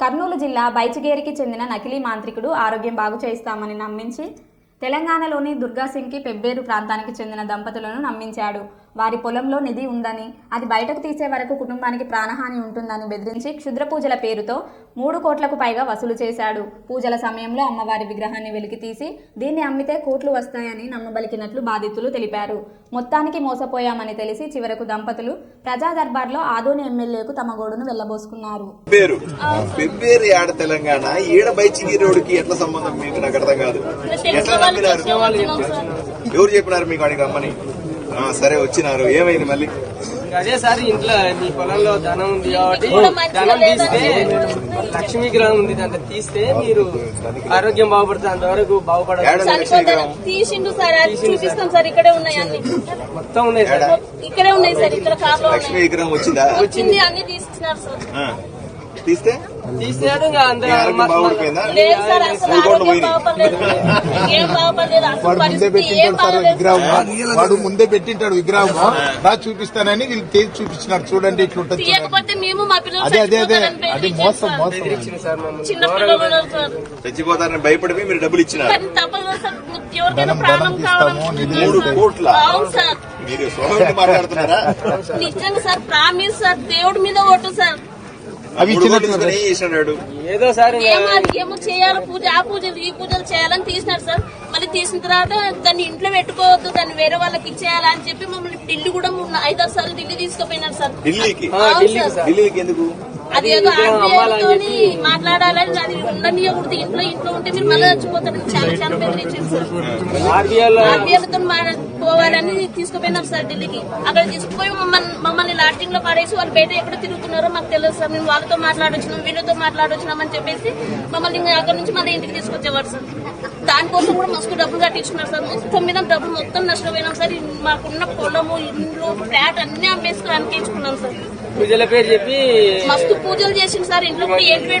కర్నూలు జిల్లా బైచిగేరికి చెందిన నకిలీ మాంత్రికుడు ఆరోగ్యం బాగు చేయిస్తామని నమ్మించి తెలంగాణలోని దుర్గాసింగ్కి పెబ్బేరు ప్రాంతానికి చెందిన దంపతులను నమ్మించాడు. వారి పొలంలో నిధి ఉందని అది బయటకు తీసే వరకు కుటుంబానికి ప్రాణహాని ఉంటుందని బెదిరించి క్షుద్ర పూజల పేరుతో మూడు కోట్లకు పైగా వసూలు చేశాడు. పూజల సమయంలో అమ్మవారి విగ్రహాన్ని వెలికి తీసి దీన్ని అమ్మితే కోట్లు వస్తాయని నమ్మబలికినట్లు బాధితులు తెలిపారు. మొత్తానికి మోసపోయామని తెలిసి చివరకు దంపతులు ప్రజా దర్బార్లో ఆదోని ఎమ్మెల్యేకు తమ గోడును వెళ్ళబోసుకున్నారు పెబ్బేరు ఆడ తెలంగాణ? ఈడ ఎట్లా సంబంధం మీకు? నాకు అర్థం కాదు. ఎట్లా నమ్మినారు? ఎవరు చెప్పినారు మీకు వాడికి రమ్మని? సరే వచ్చినారు. ఏమైంది మళ్ళీ? అదే సార్ ఇంట్లో మీ పొలంలో ధనం ఉంది కాబట్టి ధనం తీస్తే లక్ష్మీ గ్రహం ఉంది దాంట్లో తీస్తే మీరు ఆరోగ్యం బాగుపడుతుంది అంతవరకు బాగుపడదు. ఏడ లక్ష్మీ చనిపోతారు విగ్రహం? తీసిండు సార్ అది చూపిస్తాం సార్ ఇక్కడే ఉన్నాయి అన్ని. మొత్తం ఉన్నాయి సార్. ఇక్కడే ఉన్నాయి సార్ ఇక్కడ లక్ష్మీ విగ్రహం వచ్చిందా? వచ్చింది అన్ని తీస్తున్నారు సార్. తీస్తే? అసలు వాడు ముందే పరిస్థితి ఏం పెట్టింటాడు విగ్రహం. వాడు ముందే పెట్టింటాడు విగ్రహం. రా చూపిస్తానని వీళ్ళు తేల్చి చూపించినారు. చూడండి ఇట్లుంటది అదే అదే అదే. అది మోసం. మోసం. బెదిరించింది సార్ మమ్మల్ని. చిన్న పిల్లలు ఉన్నారు సార్. చచ్చిపోతారని భయపడిపోయి మీరు డబ్బులు ఇచ్చినారు. ధనం ధనం తీస్తాము నిధులు. కోట్ల మీరు మాట్లాడుతున్నారా? నిజంగా సార్ ప్రామిస్ సార్. దేవుడి మీద ఓటు సార్. అవి ఇచ్చినట్టు ఏదో సార్ ఏమో చేయాలి పూజ ఆ పూజలు ఈ పూజలు చేయాలని తీసినారు సార్. మళ్ళీ తీసిన తర్వాత దాన్ని ఇంట్లో పెట్టుకోవద్దు దాన్ని వేరే వాళ్ళకి ఇచ్చేయాలి అని చెప్పి మమ్మల్ని ఢిల్లీ కూడా మొన్న ఐదారు సార్లు ఢిల్లీ తీసుకుపోయినారు సార్. ఢిల్లీకి? ఆ, ఢిల్లీకి. సార్. ఢిల్లీకి ఎందుకు? అది ఏదో ఆర్బీఐతోని మాట్లాడాలని అది ఉండనియకూడదు. ఇంట్లో ఇంట్లో ఉంటే మీరు మళ్ళీ చచ్చిపోతారని చాలా చాలా బెదిరించారు సార్. ఆర్బీఐలతో పోవాలని తీసుకుపోయినారు సార్ ఢిల్లీకి. అక్కడ తీసుకుపోయి మమ్మల్ని మమ్మల్ని లాటింగ్లో పడేసి వాళ్ళు బయట ఎక్కడ తిరుగుతున్నారో మాకు తెలియదు సార్. మేము వాళ్ళతో మాట్లాడొచ్చినాం వీళ్ళతో మాట్లాడొచ్చినాం అని చెప్పేసి మమ్మల్ని అక్కడ నుంచి మళ్ళీ ఇంటికి తీసుకొచ్చేవారు సార్. దానికోసం కూడా మస్తు డబ్బులు కట్టించుకున్నారు సార్. మొత్తం మీద డబ్బులు మొత్తం నష్టపోయినాం సార్. మాకున్న పొలము ఇండ్లు ఫ్లాట్ అన్ని అమ్మేసుకుని అనిపించుకున్నాం సార్. పూజల పేరు చెప్పి మస్తు పూజలు చేసింది సార్. ఇంట్లో కూడా ఏంటి